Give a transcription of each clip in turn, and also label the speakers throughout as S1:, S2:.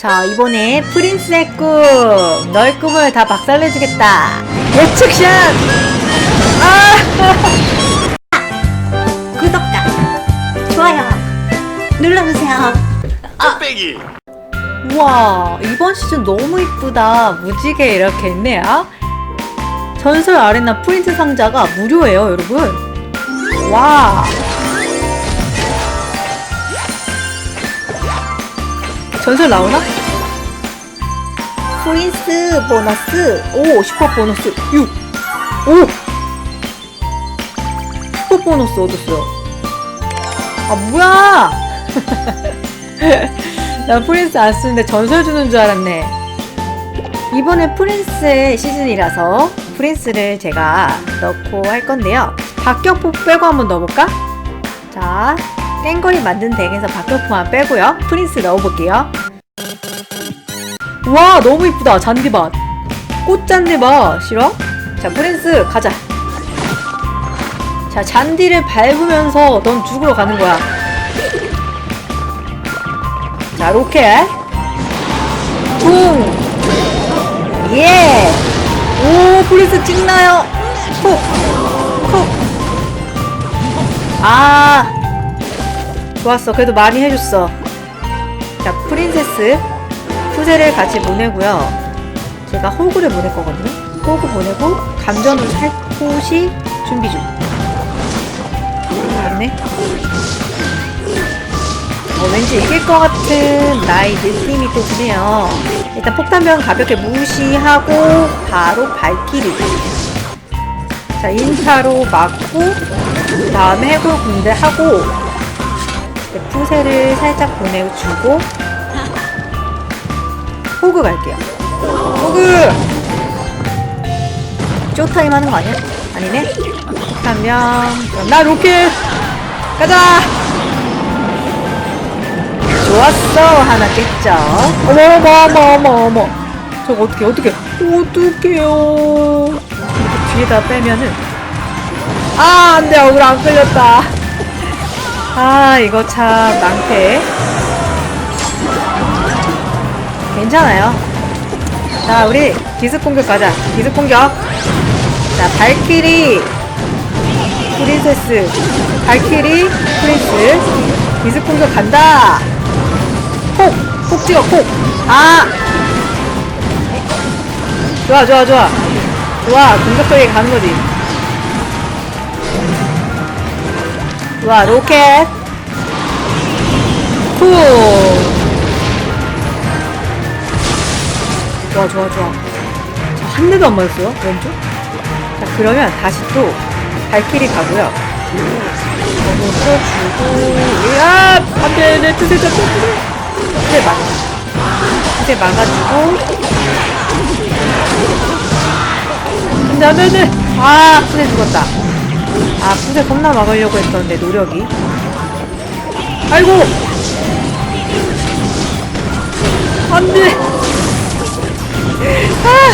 S1: 자, 이번에 프린스의 꿈. 너의 꿈을 다 박살내주겠다. 예측샷! 아!
S2: 구독과 좋아요 눌러주세요.
S3: 뚝배기
S1: 우와, 이번 시즌 너무 이쁘다. 무지개 이렇게 있네요. 전설 아레나 프린트 상자가 무료예요, 여러분. 와. 전설 나오나? 프린스 보너스. 오, 슈퍼 보너스 6. 오! 슈퍼 보너스 얻었어요. 아, 뭐야! 나 프린스 안 쓰는데 전설 주는 줄 알았네. 이번에 프린스의 시즌이라서 프린스를 제가 넣고 할 건데요. 박격포 빼고 한번 넣어볼까? 자, 깽거리 만든 덱에서 박격포만 빼고요. 프린스 넣어볼게요. 와, 너무 이쁘다. 잔디밭. 꽃잔디밭. 싫어? 자, 프린스 가자. 자, 잔디를 밟으면서 넌 죽으러 가는 거야. 자, 로켓. 붕. 예. 오, 프린스 찍나요? 콕. 콕. 아. 좋았어. 그래도 많이 해줬어. 자, 프린세스. 푸세를 같이 보내고요. 제가 호구를 보낼 거거든요. 호구 보내고, 감전으로 살포시 준비 중. 맞네. 어, 왠지 이길 것 같은 나의 느낌이 또 드네요. 일단 폭탄병 가볍게 무시하고 바로 발키리. 자, 인타로 맞고 그 다음에 해골 군대 하고 푸세를 살짝 보내주고 호그 갈게요. 호그! 쇼타임 하는 거 아니야? 아니네? 폭탄병 그럼 나 로켓! 가자! 좋았어 하나 깼죠 어머 어머 어머 어머 어머 저거 어떻게 어떻게 어떡해요 뒤에다 빼면은 아 안돼 얼굴 안 끌렸다 아 이거 참 낭패 괜찮아요. 자 우리 기습 공격 가자. 기습 공격. 자 발키리 프린세스. 발키리 프린스. 기습 공격 간다. 콕! 콕 찍어 콕! 아! 좋아 좋아 좋아. 좋아 공격적이게 가는 거지 좋아 로켓. 쿵 좋아 좋아 좋아. 저한 대도 안 맞았어요 왼쪽? 자 그러면 다시 또 발키리 가고요. 너무 풀어주고 야 안돼 내 투세 잡고 투세 막 투세 막아주고. 안돼 안돼 안돼 아 투세 죽었다 아 투세 겁나 막으려고 했었는데 노력이 아이고 안돼 아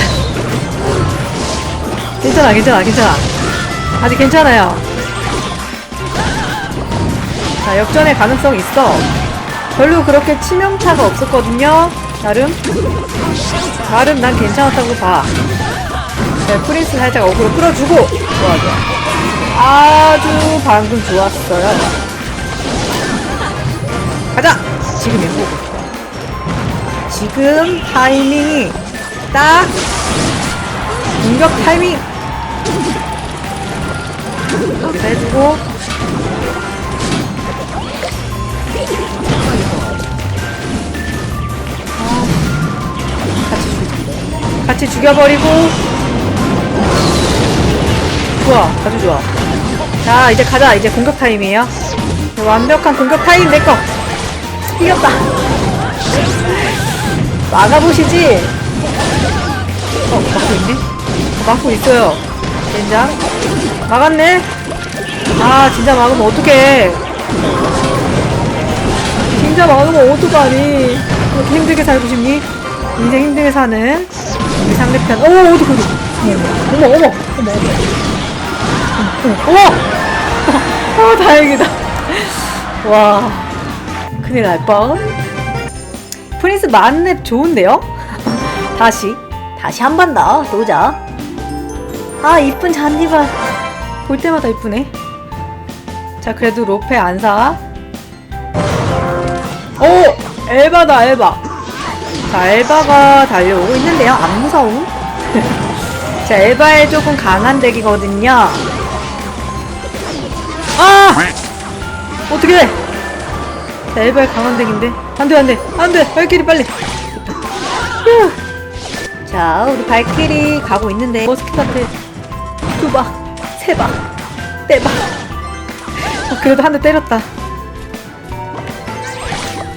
S1: 괜찮아 괜찮아 괜찮아 아직 괜찮아요 자, 역전의 가능성 있어. 별로 그렇게 치명타가 없었거든요. 나름. 나름 난 괜찮았다고 봐. 네, 프린스 살짝 어그로 끌어주고. 좋아, 좋아. 아주 방금 좋았어요. 가자! 지금이야, 고 지금 타이밍이 딱 공격 타이밍 여기다 해주고 같이 죽여버리고 좋아 아주 좋아. 자 이제 가자. 이제 공격 타임이에요. 완벽한 공격 타임 내꺼 이겼다. 막아보시지. 어 막고 있네? 막고 있어요. 젠장. 막았네? 아 진짜 막으면 어떡해. 진짜 막으면 어떡하니? 이렇게 힘들게 살고 싶니? 인생 힘들게 사는 우리 상대편. 어 어디 거기 어머 어머 어머 어머 어머 어머 어 다행이다. 와 큰일 날 뻔. 프린스 만렙 좋은데요? 다시 다시 한 번더 도전 아 이쁜 잔디발 볼 때마다 이쁘네. 자 그래도 로페 안 사. 오 엘바다 엘바. 자 엘바가 달려오고 있는데요. 안 무서움. 자 엘바에 조금 강한 덱이거든요 아! 어떻게 돼 자, 엘바에 강한 덱인데? 안 돼 안 돼 안 돼. 발키리 빨리. 휴. 자 우리 발키리 가고 있는데. 머스킷한테 두 박 세 박 네박 어, 그래도 한 대 때렸다.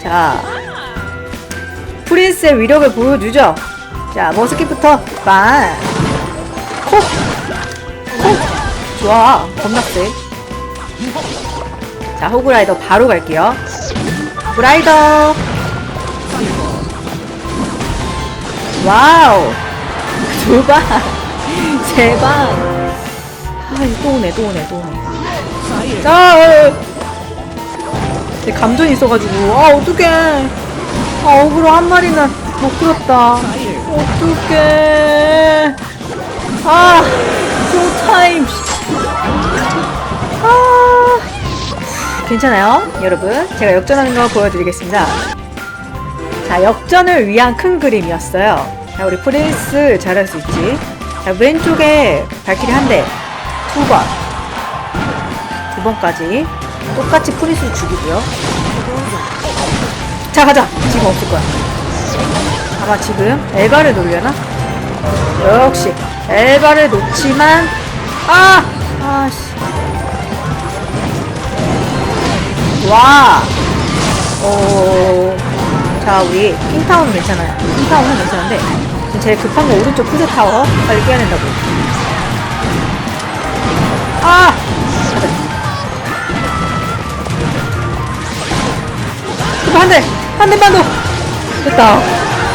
S1: 자 프린스의 위력을 보여주죠. 자 머스킷부터 빵 콕! 콕! 좋아. 겁나 세 자, 호그라이더 바로 갈게요. 호그라이더. 와우. 두 방. 세 방. 아, 또 오네, 또 오네, 또 오네. 자, 어. 제 감전이 있어가지고. 아, 어떡해. 아, 억울로 한 마리는 못 끌었다. 어떡해. 아, 쇼타임. 괜찮아요, 여러분? 제가 역전하는 거 보여드리겠습니다. 자, 역전을 위한 큰 그림이었어요. 자, 우리 프린스 잘할 수 있지. 자, 왼쪽에 발키리 한 대, 두 번, 두 번까지 똑같이 프린스 죽이고요. 자, 가자. 지금 없을 거야. 아마 지금 엘바를 놓으려나? 역시 엘바를 놓지만 아, 아씨. 와. 어. 자, 우리 킹타운은 괜찮아요. 킹타운은 괜찮은데 지금 제일 급한 거 오른쪽 푸드 타워 빨리 깨야 된다고. 아! 이거 한 대! 더! 됐다.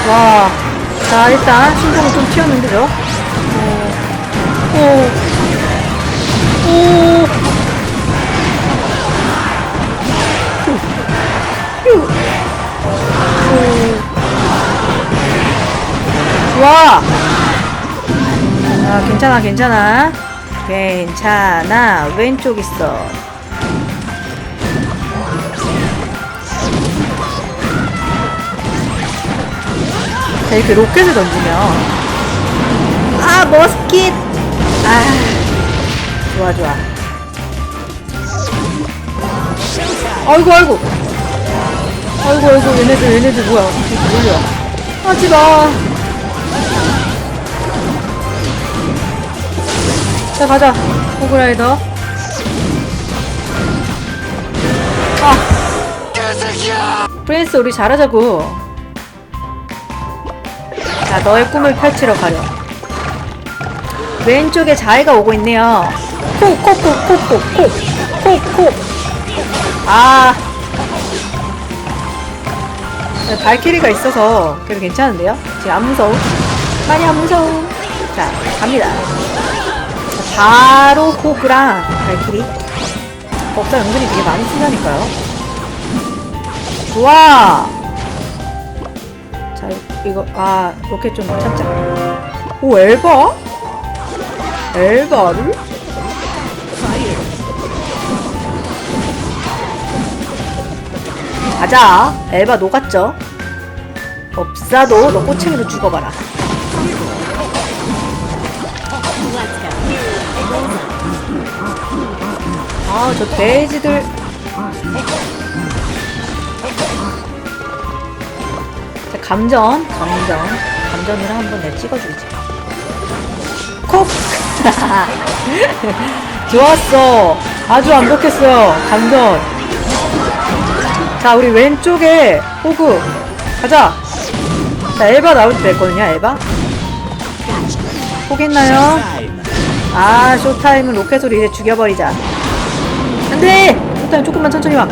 S1: 와. 자, 일단 신경을 좀 튀었는데, 죠 오. 오. 오. 좋아. 아, 괜찮아, 괜찮아. 괜찮아. 왼쪽 있어. 자, 이렇게 로켓을 던지면. 아, 머스킷! 아, 좋아, 좋아. 아이고, 아이고. 아이고 아이고 얘네들 얘네들 뭐야 몰려 하지마 자 가자 호그라이더 아 프린스 우리 잘하자고 자 너의 꿈을 펼치러 가려 왼쪽에 자이가 오고 있네요 코코코코코코코코아 네, 발키리가 있어서 그래도 괜찮은데요? 지금 안 무서워. 많이 안 무서워. 자, 갑니다. 바로 호그랑 발키리. 법사 은근히 되게 많이 쓰다니까요. 좋아! 자, 이거, 아, 로켓 좀 참자. 오, 엘바? 엘바를? 가자. 엘바 녹았죠? 법사도 너 꼬챙이로 죽어봐라. 아, 저 돼지들. 자, 감전, 감전. 감전이랑 한번 내 찍어주지. 콕! 좋았어. 아주 완벽했어요. 감전. 자, 우리 왼쪽에 호구. 가자. 자, 엘바 나올 때 됐거든요, 엘바. 포기했나요? 아, 쇼타임은 로켓으로 이제 죽여버리자. 안 돼! 쇼타임 조금만 천천히 와.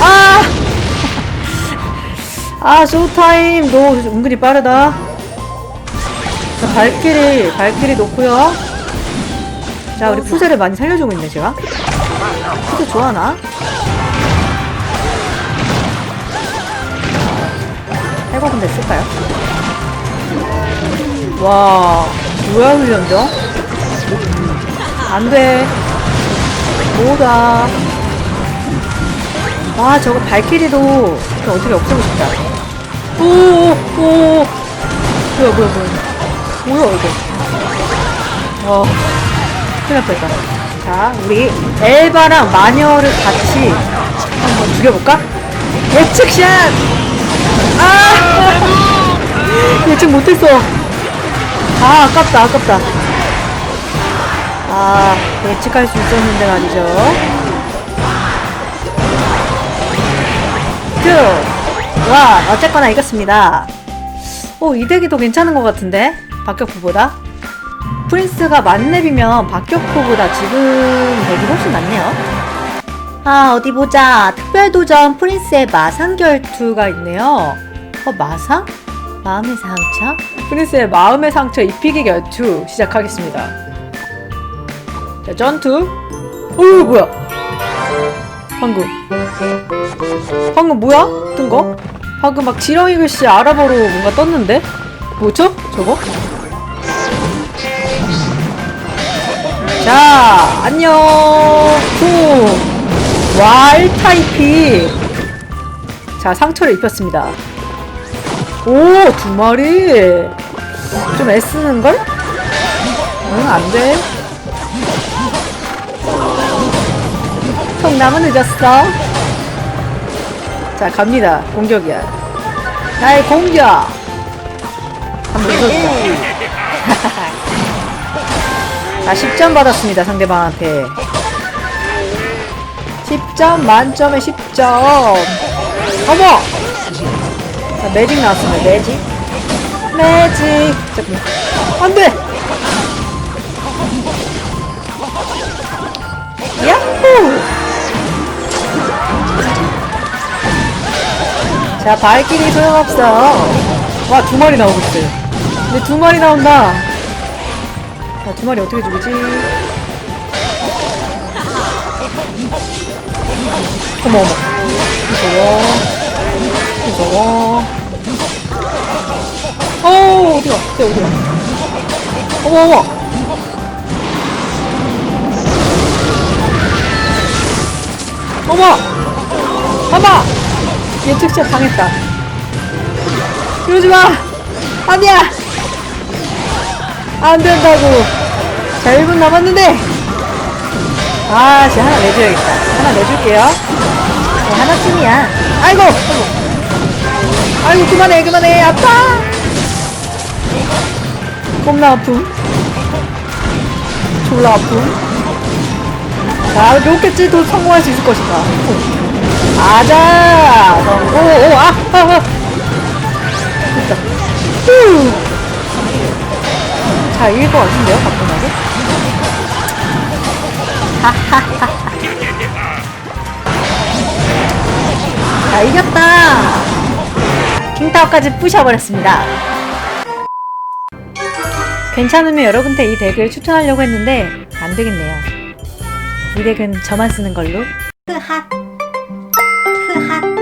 S1: 아! 아, 쇼타임, 너 은근히 빠르다. 자, 발키리, 발키리 놓고요. 자, 우리 푸세를 많이 살려주고 있네, 제가. 푸세 좋아하나? 거 근데 쓸까요? 와, 뭐야, 훈련병? 안 돼. 뭐다. 와, 저거 발키리도 그냥 어떻게 없애고 싶다. 오, 오, 뭐야, 뭐야, 뭐야. 뭐야, 이거. 어, 큰일 날 뻔했다. 자, 우리 엘바랑 마녀를 같이 한번 죽여볼까? 예측샷! 아! 예측 못했어. 아, 아깝다, 아깝다. 아, 예측할 수 있었는데 말이죠. 쭉! 와, 어쨌거나 이겼습니다. 오, 이 덱이 더 괜찮은 것 같은데? 박격포보다? 프린스가 만렙이면 박격포보다 지금 덱이 훨씬 낫네요. 아, 어디 보자. 특별도전 프린스의 마상결투가 있네요. 어, 마상? 마음의 상처? 프린스의 마음의 상처 입히기 결투 시작하겠습니다. 자, 전투. 오, 뭐야? 방금. 방금 뭐야? 뜬 거? 방금 막 지렁이 글씨 아랍어로 뭔가 떴는데? 뭐죠? 저거? 자, 안녕. 쿵. 왈 타이피. 자, 상처를 입혔습니다. 오, 두 마리. 좀 애쓰는걸? 응, 안 돼. 통남은 늦었어. 자, 갑니다. 공격이야. 나의 공격! 한번 웃어주자. 자, 10점 받았습니다, 상대방한테. 10점 만점에 10점. 어머! 자, 매직 나왔습니다, 매직. 매직. 잠깐만. 안 돼! 야호! 자, 발길이 소용없어. 와, 두 마리 나오고 있어요. 근데 두 마리 나온다. 자, 두 마리 어떻게 죽이지? 어머, 어머. 무서워. 무서워. 어, 어디가? 어디, 어디가? 어머, 어머. 어머! 어머! 예측샷 당했다. 이러지 마! 아니야! 안 된다고! 자, 1분 남았는데! 아, 쟤 하나 내줘야겠다. 하나 내줄게요. 네, 하나쯤이야. 아이고! 아이고, 그만해, 그만해. 아파! 겁나 아픔. 졸라 아픔. 자, 로켓질도 성공할 수 있을 것인가. 아자! 성공! 오, 아! 아, 아! 됐다. 후! 자, 이길 것 같은데요, 가끔하게? 자, 이겼다! 킹타워까지 부셔버렸습니다. 괜찮으면 여러분한테 이 덱을 추천하려고 했는데, 안 되겠네요. 이 덱은 저만 쓰는 걸로.
S2: 흐핫 흐핫